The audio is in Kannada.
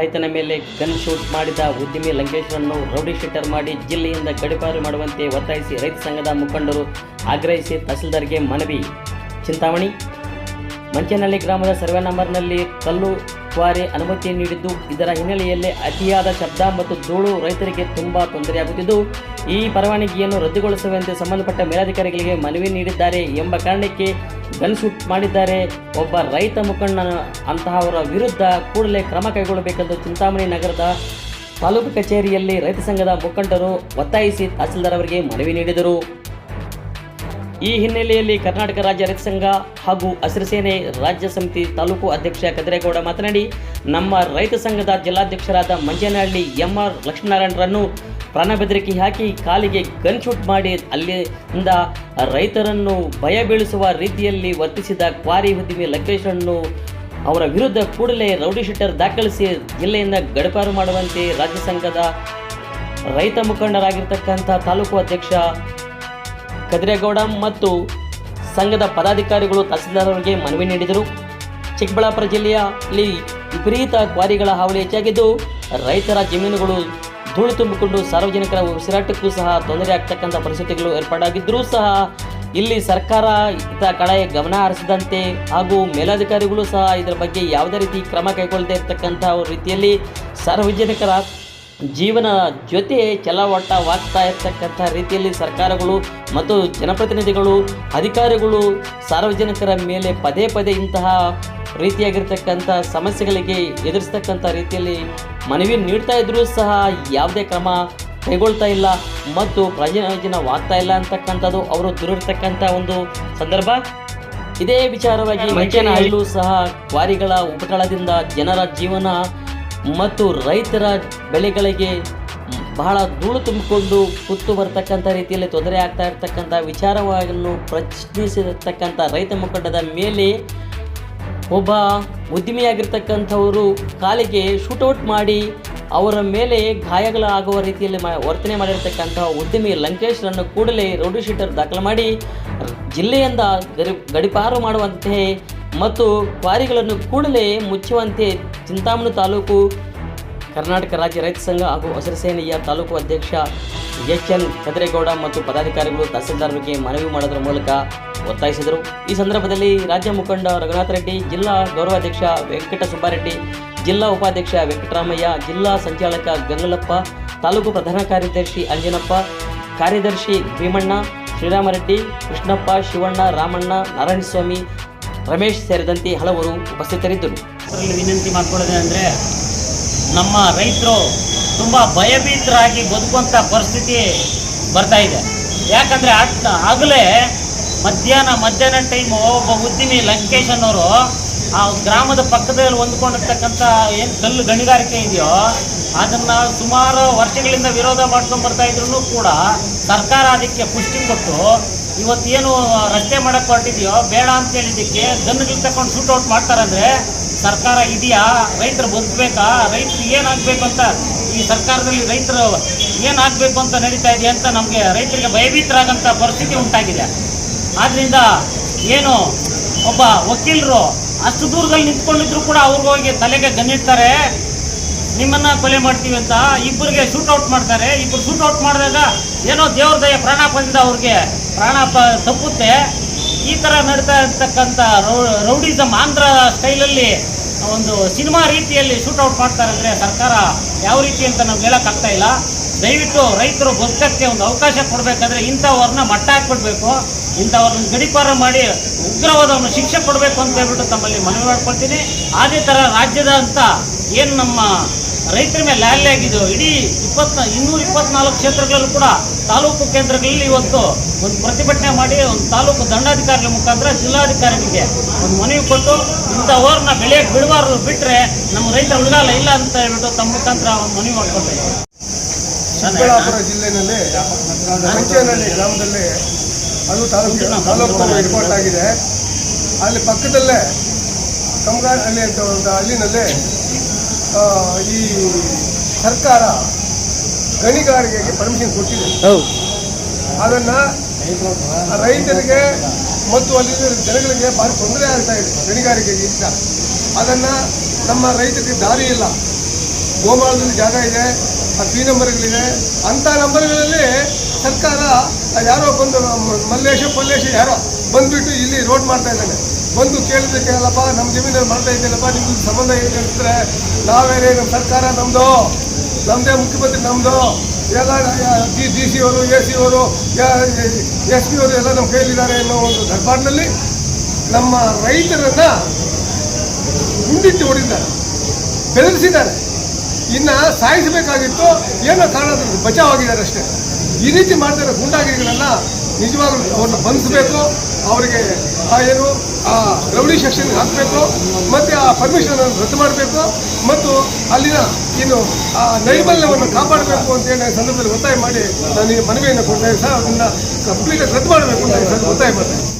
ರೈತನ ಮೇಲೆ ಗನ್ ಶೂಟ್ ಮಾಡಿದ ಉದ್ಯಮಿ ಲಂಕೇಶ್ವರನ್ನು ರೌಡಿ ಶೀಟರ್ ಮಾಡಿ ಜಿಲ್ಲೆಯಿಂದ ಗಡಿಪಾರು ಮಾಡುವಂತೆ ಒತ್ತಾಯಿಸಿ ರೈತ ಸಂಘದ ಮುಖಂಡರು ಆಗ್ರಹಿಸಿ ತಹಸೀಲ್ದಾರ್ಗೆ ಮನವಿ. ಚಿಂತಾಮಣಿ, ಮಂಚನಹಳ್ಳಿ ಗ್ರಾಮದ ಸರ್ವೆ ನಂಬರ್ನಲ್ಲಿ ಕಲ್ಲು ಕ್ವಾರಿ ಅನುಮತಿ ನೀಡಿದ್ದು. ಇದರ ಹಿನ್ನೆಲೆಯಲ್ಲಿ ಅತಿಯಾದ ಶಬ್ದ ಮತ್ತು ಧೂಳು ರೈತರಿಗೆ ತುಂಬಾ ತೊಂದರೆಯಾಗುತ್ತಿದ್ದು, ಈ ಪರವಾನಗಿಯನ್ನು ರದ್ದುಗೊಳಿಸುವಂತೆ ಸಂಬಂಧಪಟ್ಟ ಮೇಲಾಧಿಕಾರಿಗಳಿಗೆ ಮನವಿ ನೀಡಿದ್ದಾರೆ ಎಂಬ ಕಾರಣಕ್ಕೆ ಗನ್ ಶೂಟ್ ಮಾಡಿದ್ದಾರೆ. ಒಬ್ಬ ರೈತ ಮುಖಂಡ ಅಂತಹವರ ವಿರುದ್ಧ ಕೂಡಲೇ ಕ್ರಮ ಕೈಗೊಳ್ಳಬೇಕೆಂದು ಚಿಂತಾಮಣಿ ನಗರದ ತಾಲೂಕು ಕಚೇರಿಯಲ್ಲಿ ರೈತ ಸಂಘದ ಮುಖಂಡರು ಒತ್ತಾಯಿಸಿ ತಹಸೀಲ್ದಾರ್ ಅವರಿಗೆ ಮನವಿ ನೀಡಿದರು. ಈ ಹಿನ್ನೆಲೆಯಲ್ಲಿ ಕರ್ನಾಟಕ ರಾಜ್ಯ ರೈತ ಸಂಘ ಹಾಗೂ ಹಸಿರು ಸೇನೆ ರಾಜ್ಯ ಸಮಿತಿ ತಾಲೂಕು ಅಧ್ಯಕ್ಷ ಕದ್ರೇಗೌಡ ಮಾತನಾಡಿ, ನಮ್ಮ ರೈತ ಸಂಘದ ಜಿಲ್ಲಾಧ್ಯಕ್ಷರಾದ ಮಂಜನಹಳ್ಳಿ ಎಂಆರ್ ಲಕ್ಷ್ಮೀನಾರಾಯಣರನ್ನು ಪ್ರಾಣ ಬೆದರಿಕೆ ಹಾಕಿ ಕಾಲಿಗೆ ಗನ್ ಶೂಟ್ ಮಾಡಿ ಅಲ್ಲಿಂದ ರೈತರನ್ನು ಭಯ ಬೀಳಿಸುವ ರೀತಿಯಲ್ಲಿ ವರ್ತಿಸಿದ ಕ್ವಾರಿ ಉದ್ಯಮಿ ಲಂಕೇಶನ್ನು ಅವರ ವಿರುದ್ಧ ಕೂಡಲೇ ರೌಡಿ ಶೆಟ್ಟರ್ ದಾಖಲಿಸಿ ಜಿಲ್ಲೆಯಿಂದ ಗಡಪಾರು ಮಾಡುವಂತೆ ರಾಜ್ಯ ಸಂಘದ ರೈತ ಮುಖಂಡರಾಗಿರ್ತಕ್ಕಂಥ ತಾಲೂಕು ಅಧ್ಯಕ್ಷ ಕದಿರೇಗೌಡ ಮತ್ತು ಸಂಘದ ಪದಾಧಿಕಾರಿಗಳು ತಹಸೀಲ್ದಾರರಿಗೆ ಮನವಿ ನೀಡಿದರು. ಚಿಕ್ಕಬಳ್ಳಾಪುರ ಜಿಲ್ಲೆಯಲ್ಲಿ ವಿಪರೀತ ಕ್ವಾರಿಗಳ ಹಾವಳಿ ಹೆಚ್ಚಾಗಿದ್ದು, ರೈತರ ಜಮೀನುಗಳು ಧೂಳು ತುಂಬಿಕೊಂಡು ಸಾರ್ವಜನಿಕರ ಉಸಿರಾಟಕ್ಕೂ ಸಹ ತೊಂದರೆ ಆಗ್ತಕ್ಕಂಥ ಪರಿಸ್ಥಿತಿಗಳು ಏರ್ಪಾಡಾಗಿದ್ದರೂ ಸಹ ಇಲ್ಲಿ ಸರ್ಕಾರ ಇತ್ತ ಕಡೆ ಗಮನ ಹರಿಸದಂತೆ ಹಾಗೂ ಮೇಲಾಧಿಕಾರಿಗಳು ಸಹ ಇದರ ಬಗ್ಗೆ ಯಾವುದೇ ರೀತಿ ಕ್ರಮ ಕೈಗೊಳ್ಳದೇ ಇರತಕ್ಕಂಥ ರೀತಿಯಲ್ಲಿ ಸಾರ್ವಜನಿಕರ ಜೀವನ ಜೊತೆ ಚಲವಾಟವಾಗ್ತಾ ಇರ್ತಕ್ಕಂಥ ರೀತಿಯಲ್ಲಿ ಸರ್ಕಾರಗಳು ಮತ್ತು ಜನಪ್ರತಿನಿಧಿಗಳು ಅಧಿಕಾರಿಗಳು ಸಾರ್ವಜನಿಕರ ಮೇಲೆ ಪದೇ ಪದೇ ಇಂತಹ ರೀತಿಯಾಗಿರ್ತಕ್ಕಂಥ ಸಮಸ್ಯೆಗಳಿಗೆ ಎದುರಿಸ್ತಕ್ಕಂಥ ರೀತಿಯಲ್ಲಿ ಮನವಿ ನೀಡ್ತಾ ಇದ್ದರೂ ಸಹ ಯಾವುದೇ ಕ್ರಮ ಕೈಗೊಳ್ತಾ ಇಲ್ಲ ಮತ್ತು ಪ್ರಯೋಜನವಾಗ್ತಾ ಇಲ್ಲ ಅಂತಕ್ಕಂಥದ್ದು ಅವರು ದೂರಿರ್ತಕ್ಕಂಥ ಒಂದು ಸಂದರ್ಭ. ಇದೇ ವಿಚಾರವಾಗಿ ಮಂಚನಹಳ್ಳಿಯೂ ಸಹ ಕ್ವಾರಿಗಳ ಉಪಟಳದಿಂದ ಜನರ ಜೀವನ ಮತ್ತು ರೈತರ ಬೆಳೆಗಳಿಗೆ ಬಹಳ ಧೂಳು ತುಂಬಿಕೊಂಡು ಕುತ್ತು ಬರ್ತಕ್ಕಂಥ ರೀತಿಯಲ್ಲಿ ತೊಂದರೆ ಆಗ್ತಾ ಇರ್ತಕ್ಕಂಥ ವಿಚಾರವನ್ನು ಪ್ರಶ್ನಿಸಿರ್ತಕ್ಕಂಥ ರೈತ ಮುಖಂಡದ ಮೇಲೆ ಒಬ್ಬ ಉದ್ಯಮಿಯಾಗಿರ್ತಕ್ಕಂಥವರು ಕಾಲಿಗೆ ಶೂಟೌಟ್ ಮಾಡಿ ಅವರ ಮೇಲೆ ಗಾಯಗಳಾಗುವ ರೀತಿಯಲ್ಲಿ ಮ, ವರ್ತನೆ ಮಾಡಿರ್ತಕ್ಕಂಥ ಉದ್ಯಮಿ ಲಂಕೇಶ್ರನ್ನು ಕೂಡಲೇ ರೌಡಿ ಶೀಟರ್ ದಾಖಲು ಮಾಡಿ, ಜಿಲ್ಲೆಯಿಂದ ಗಡಿ ಗಡಿಪಾರು ಮಾಡುವಂತೆ ಮತ್ತು ಕ್ವಾರಿಗಳನ್ನು ಕೂಡಲೇ ಮುಚ್ಚುವಂತೆ ಚಿಂತಾಮಣಿ ತಾಲೂಕು ಕರ್ನಾಟಕ ರಾಜ್ಯ ರೈತ ಸಂಘ ಹಾಗೂ ಹಸಿರು ಸೇನೆಯ ತಾಲೂಕು ಅಧ್ಯಕ್ಷ ಎಚ್ ಎನ್ ಕದ್ರೇಗೌಡ ಮತ್ತು ಪದಾಧಿಕಾರಿಗಳು ತಹಸೀಲ್ದಾರರಿಗೆ ಮನವಿ ಮಾಡೋದ್ರ ಮೂಲಕ ಒತ್ತಾಯಿಸಿದರು. ಈ ಸಂದರ್ಭದಲ್ಲಿ ರಾಜ್ಯ ಮುಖಂಡ ರಘುನಾಥ ರೆಡ್ಡಿ, ಜಿಲ್ಲಾ ಗೌರವಾಧ್ಯಕ್ಷ ವೆಂಕಟ ಸುಬ್ಬಾರೆಡ್ಡಿ, ಜಿಲ್ಲಾ ಉಪಾಧ್ಯಕ್ಷ ವೆಂಕಟರಾಮಯ್ಯ, ಜಿಲ್ಲಾ ಸಂಚಾಲಕ ಗಂಗಲಪ್ಪ, ತಾಲೂಕು ಪ್ರಧಾನ ಕಾರ್ಯದರ್ಶಿ ಅಂಜನಪ್ಪ, ಕಾರ್ಯದರ್ಶಿ ಭೀಮಣ್ಣ, ಶ್ರೀರಾಮರೆಡ್ಡಿ, ಕೃಷ್ಣಪ್ಪ, ಶಿವಣ್ಣ, ರಾಮಣ್ಣ, ನಾರಾಯಣಸ್ವಾಮಿ ರಮೇಶ್ ಸೇರಿದಂತೆ ಹಲವರು ಉಪಸ್ಥಿತರಿದ್ದರು. ವಿನಂತಿ ಮಾಡ್ಕೊಳ್ಳೋದೇ ಅಂದರೆ ನಮ್ಮ ರೈತರು ತುಂಬ ಭಯಭೀತರಾಗಿ ಬದುಕುವಂಥ ಪರಿಸ್ಥಿತಿ ಬರ್ತಾ ಇದೆ. ಯಾಕಂದರೆ ಆಗಲೇ ಮಧ್ಯಾಹ್ನ ಮಧ್ಯಾಹ್ನ ಟೈಮು ಒಬ್ಬ ಉದ್ಯಮಿ ಲಂಕೇಶ್ ಅನ್ನೋರು ಆ ಗ್ರಾಮದ ಪಕ್ಕದಲ್ಲಿ ಹೊಂದ್ಕೊಂಡಿರ್ತಕ್ಕಂಥ ಏನು ಕಲ್ಲು ಗಣಿಗಾರಿಕೆ ಇದೆಯೋ ಅದನ್ನು ಸುಮಾರು ವರ್ಷಗಳಿಂದ ವಿರೋಧ ಮಾಡ್ಕೊಂಡು ಬರ್ತಾ ಇದ್ರು ಕೂಡ ಸರ್ಕಾರ ಅದಕ್ಕೆ ಪುಷ್ಟಿ ಕೊಟ್ಟು ಇವತ್ತೇನು ರಸ್ತೆ ಮಾಡಕ್ ಹೊರಟಿದೆಯೋ, ಬೇಡ ಅಂತ ಹೇಳಿದ್ದಕ್ಕೆ ಗನ್ಗಳು ತಕೊಂಡು ಶೂಟ್ ಔಟ್ ಮಾಡ್ತಾರಂದ್ರೆ ಸರ್ಕಾರ ಇದೆಯಾ? ರೈತರು ಬದುಕಬೇಕಾ? ರೈತರು ಏನಾಗಬೇಕು ಅಂತ, ಈ ಸರ್ಕಾರದಲ್ಲಿ ರೈತರು ಏನಾಗಬೇಕು ಅಂತ ನಡೀತಾ ಇದೆ ಅಂತ ನಮಗೆ ರೈತರಿಗೆ ಭಯಭೀತರಾಗಂಥ ಪರಿಸ್ಥಿತಿ ಉಂಟಾಗಿದೆ. ಆದ್ದರಿಂದ ಏನು, ಒಬ್ಬ ವಕೀಲರು ಅಷ್ಟು ದೂರದಲ್ಲಿ ನಿಂತ್ಕೊಂಡಿದ್ರು ಕೂಡ ಅವ್ರಿಗೆ ಹೋಗಿ ತಲೆಗೆ ಗನ್ನಿಡ್ತಾರೆ ನಿಮ್ಮನ್ನ ಕೊಲೆ ಮಾಡ್ತೀವಿ ಅಂತ ಇಬ್ಬರಿಗೆ ಶೂಟ್ ಔಟ್ ಮಾಡ್ತಾರೆ. ಇಬ್ಬರು ಶೂಟ್ ಔಟ್ ಮಾಡಿದಾಗ ಏನೋ ದೇವ್ರ ದಯ ಪ್ರಾಣಾಪದಿಂದ ಅವ್ರಿಗೆ ಪ್ರಾಣ ತಪ್ಪುತ್ತೆ. ಈ ಥರ ನಡೀತಾ ಇರ್ತಕ್ಕಂಥ ರೌಡಿಸಮ್ ಆಂಧ್ರ ಸ್ಟೈಲಲ್ಲಿ ಒಂದು ಸಿನಿಮಾ ರೀತಿಯಲ್ಲಿ ಶೂಟ್ ಔಟ್ ಮಾಡ್ತಾರಂದ್ರೆ ಸರ್ಕಾರ ಯಾವ ರೀತಿ ಅಂತ ನಮ್ಗೆ ಹೇಳೋಕ್ಕಾಗ್ತಾ ಇಲ್ಲ. ದಯವಿಟ್ಟು ರೈತರು ಬದುಕಕ್ಕೆ ಒಂದು ಅವಕಾಶ ಕೊಡಬೇಕಾದ್ರೆ ಇಂಥವ್ರನ್ನ ಮಟ್ಟ ಹಾಕ್ಬಿಡ್ಬೇಕು. ಇಂಥವ್ರನ್ನ ಗಡಿಪಾರ ಮಾಡಿ ಉಗ್ರವಾದ ಒಂದು ಶಿಕ್ಷೆ ಕೊಡಬೇಕು ಅಂತ ಹೇಳ್ಬಿಟ್ಟು ತಮ್ಮಲ್ಲಿ ಮನವಿ ಮಾಡ್ಕೊಳ್ತೀನಿ. ಅದೇ ಥರ ರಾಜ್ಯದ ಅಂತ ಏನು ನಮ್ಮ ರೈತರ ಮೇಲೆ ಲ್ಯಾಲೆ ಆಗಿದ್ದು, ಇಡೀ ಇಪ್ಪತ್ತ ಇನ್ನೂರ ಇಪ್ಪತ್ನಾಲ್ಕು ಕ್ಷೇತ್ರಗಳಲ್ಲೂ ಕೂಡ ತಾಲೂಕು ಕೇಂದ್ರಗಳಲ್ಲಿ ಇವತ್ತು ಒಂದು ಪ್ರತಿಭಟನೆ ಮಾಡಿ ಒಂದು ತಾಲೂಕು ದಂಡಾಧಿಕಾರಿಗಳ ಮುಖಾಂತರ ಜಿಲ್ಲಾಧಿಕಾರಿಗಳಿಗೆ ಒಂದು ಮನವಿ ಕೊಟ್ಟು ಇಂಥವ್ರನ್ನ ಬೆಳೆಯಕ್ಕೆ ಬಿಡಬಾರ್ದು ಬಿಟ್ಟರೆ ನಮ್ಮ ರೈತ ಉಳಿಗಾಲ ಇಲ್ಲ ಅಂತ ಹೇಳ್ಬಿಟ್ಟು ತಮ್ಮ ಮುಖಾಂತರ ಒಂದು ಮನವಿ ಮಾಡ್ಕೊಳ್ಬೇಕು ಚಿಕ್ಕಬಳ್ಳಾಪುರ ಜಿಲ್ಲೆಯಲ್ಲಿ ಮಂಚೇನಹಳ್ಳಿ ಗ್ರಾಮದಲ್ಲಿ ಅದು ತಾಲೂಕು ತಾಲೂಕು ಹೆಡ್ಕ್ವಾರ್ಟ್ ಆಗಿದೆ. ಅಲ್ಲಿ ಪಕ್ಕದಲ್ಲೇ ಕಮಗಾನಹಳ್ಳಿ ಅಂತ ಒಂದು ಹಳ್ಳಿನಲ್ಲಿ ಈ ಸರ್ಕಾರ ಗಣಿಗಾರಿಕೆಗೆ ಪರ್ಮಿಷನ್ ಕೊಟ್ಟಿದೆ. ಅದನ್ನು ರೈತರಿಗೆ ಮತ್ತು ಅಲ್ಲಿ ಜನಗಳಿಗೆ ಭಾರಿ ತೊಂದರೆ ಆಗ್ತಾ ಇದೆ ಗಣಿಗಾರಿಕೆಗಿಂತ ಅದನ್ನು ನಮ್ಮ ರೈತರಿಗೆ ದಾರಿ ಇಲ್ಲ. ಗೋಮಾಳದಲ್ಲಿ ಜಾಗ ಇದೆ ಆ ಪಿ ನಂಬರ್ಗಳಿದೆ ಅಂಥ ನಂಬರ್ಗಳಲ್ಲಿ ಸರ್ಕಾರ ಯಾರೋ ಬಂದು ಮಲ್ಲೇಶ ಪಲ್ಲೇಶ ಯಾರೋ ಬಂದುಬಿಟ್ಟು ಇಲ್ಲಿ ರೋಡ್ ಮಾಡ್ತಾ ಇದ್ದಾನೆ. ಬಂದು ಕೇಳೋದಕ್ಕೆ ಅಲ್ಲಪ್ಪ ನಮ್ಮ ಜಮೀನಲ್ಲಿ ಮಾಡ್ತಾ ಇದೆಯಲ್ಲಪ್ಪ ನಿಮ್ದು ಸಂಬಂಧ ಏನು ಹೇಳ್ತಾರೆ ನಾವೇನೇ ನಮ್ಮ ಸರ್ಕಾರ ನಮ್ಮದು ನಮ್ಮದೇ ಮುಖ್ಯಮಂತ್ರಿ ನಮ್ಮದು ಎಲ್ಲ ಡಿ ಡಿ ಸಿ ಅವರು ಎ ಸಿ ಅವರು ಎಸ್ ಪಿ ಅವರು ಎಲ್ಲ ನಮ್ಮ ಕೈಯಲ್ಲಿದ್ದಾರೆ ಅನ್ನೋ ಒಂದು ದರ್ಬಾರ್ನಲ್ಲಿ ನಮ್ಮ ರೈತರನ್ನು ಮುಂದಿಟ್ಟು ಹೊಡಿದ್ದಾರೆ ಬೆದರಿಸಿದ್ದಾರೆ. ಇನ್ನು ಸಾಯಿಸಬೇಕಾಗಿತ್ತು, ಏನೋ ಕಾರಣದಿಂದ ಬಚಾವಾಗಿದ್ದಾರೆ ಅಷ್ಟೇ. ಈ ರೀತಿ ಮಾಡ್ತಾರೆ ಗುಂಡಾಗಿರಿಗಳನ್ನು ನಿಜವಾಗ್ಲೂ ಅವ್ರನ್ನ ಬಂಧಿಸಬೇಕು, ಅವರಿಗೆ ಏನು ಆ ರೌಡಿ ಸೆಕ್ಷನ್ ಹಾಕಬೇಕು, ಮತ್ತು ಆ ಪರ್ಮಿಷನ್ ರದ್ದು ಮಾಡಬೇಕು, ಮತ್ತು ಅಲ್ಲಿನ ಏನು ಆ ನೈರ್ಮಲ್ಯವನ್ನು ಕಾಪಾಡಬೇಕು ಅಂತೇಳಿ ಈ ಸಂದರ್ಭದಲ್ಲಿ ಒತ್ತಾಯ ಮಾಡಿ ನಾನು ಈ ಮನವಿಯನ್ನು ಸಹ ಸರ್, ಅದನ್ನು ಕಂಪ್ಲೀಟಾಗಿ ರದ್ದು ಮಾಡಬೇಕು ಅಂತ ಒತ್ತಾಯ ಮಾಡ್ತಾ